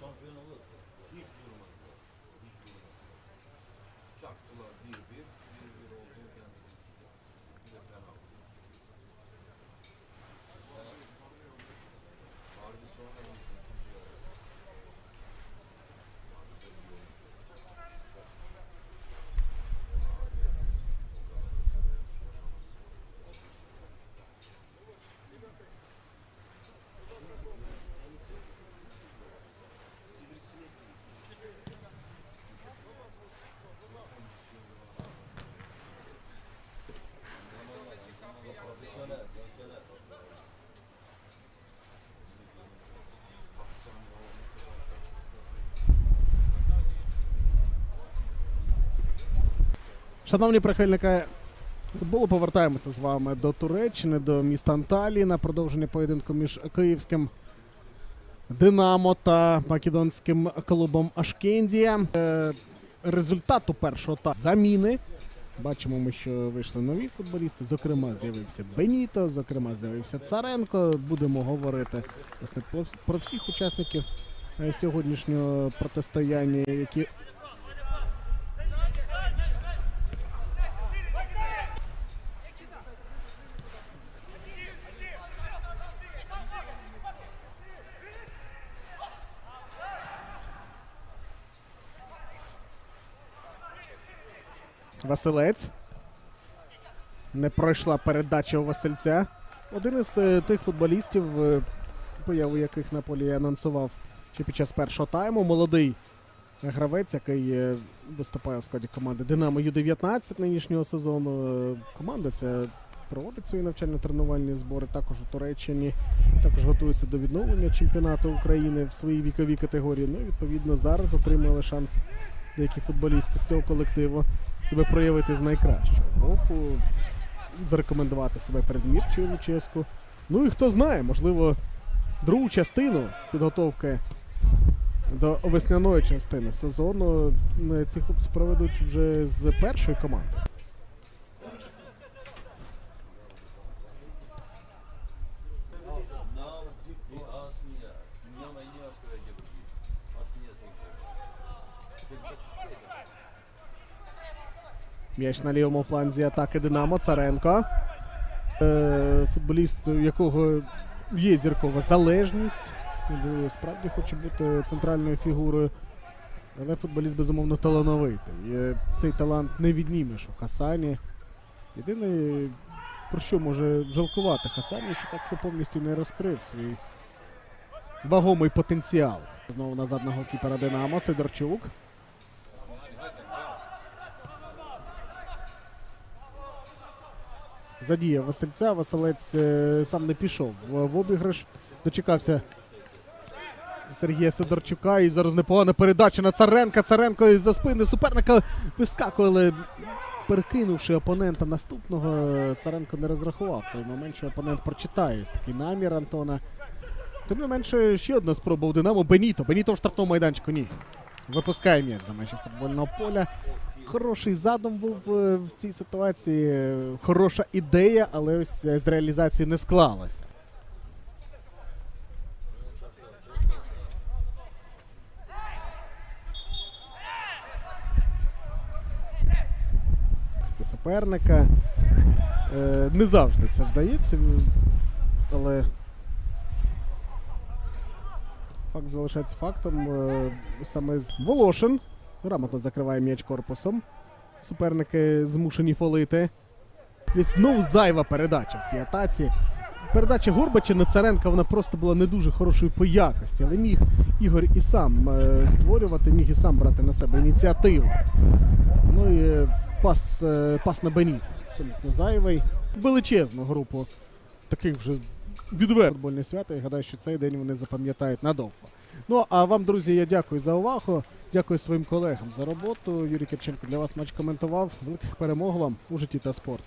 Şampiyon olur. Hiç durmadılar. Hiç durmadılar. Çaktılar. Bir bir Шановні прихильники футболу, повертаємося з вами до Туреччини, до міста Анталії на продовження поєдинку між київським Динамо та македонським клубом Ашкендія. Е, Результату першого та заміни. Бачимо, ми, що вийшли нові футболісти. Зокрема, з'явився Беніто, зокрема, з'явився Царенко. Будемо говорити власне про- всіх учасників е, сьогоднішнього протистояння, які Василець. Не пройшла передача у Васильця. Один із е, тих футболістів, е, появу яких на полі анонсував ще під час першого тайму. Молодий гравець, який е, виступає в складі команди Динамо Ю-19 нинішнього сезону. Команда ця проводить свої навчально-тренувальні збори також у Туреччині. Також готується до відновлення чемпіонату України в своїй віковій категорії. Ну і відповідно зараз отримали шанс деякі футболісти з цього колективу себе проявити з найкращого боку, зарекомендувати себе перед Мірчою Луческу. Ну і хто знає, можливо, другу частину підготовки до весняної частини сезону е, ці хлопці проведуть вже з першої команди. М'яч на лівому фланзі атаки Динамо Царенко. Е, футболіст, у якого є зіркова залежність. Він справді хоче бути центральною фігурою. Але футболіст безумовно талановитий. Цей талант не віднімеш у Хасані. Єдине, про що може жалкувати Хасані, що так повністю не розкрив свій вагомий потенціал. Знову назад на голкіпера Динамо Сидорчук. Задіяв Васильця. Василець е, сам не пішов в, обіграш. Дочекався Сергія Сидорчука. І зараз непогана передача на Царенка. Царенко із-за спини суперника вискакує, але перекинувши опонента наступного, Царенко не розрахував той момент, що опонент прочитає ось такий намір Антона. Тим не менше, ще одна спроба у Динамо. Беніто. Беніто в штрафному майданчику. Ні. Випускає м'яч за межі футбольного поля. Хороший задум був е, в цій ситуації. Хороша ідея, але ось е, з реалізацією не склалося. Суперника. Е, Не завжди це вдається, але факт залишається фактом. Саме з Волошин грамотно закриває м'яч корпусом. Суперники змушені фолити. І знову зайва передача в цій атаці. Передача Горбача на Царенка вона просто була не дуже хорошої по якості, але міг Ігор і сам е, створювати, міг і сам брати на себе ініціативу. Ну і е, пас, е, пас на Беніт. Абсолютно зайвий. Величезну групу таких вже відверто футбольне свято. І гадаю, що цей день вони запам'ятають надовго. Ну а вам, друзі, я дякую за увагу. Дякую своїм колегам за роботу. Юрій Кирченко для вас матч коментував. Великих перемог вам у житті та спорті.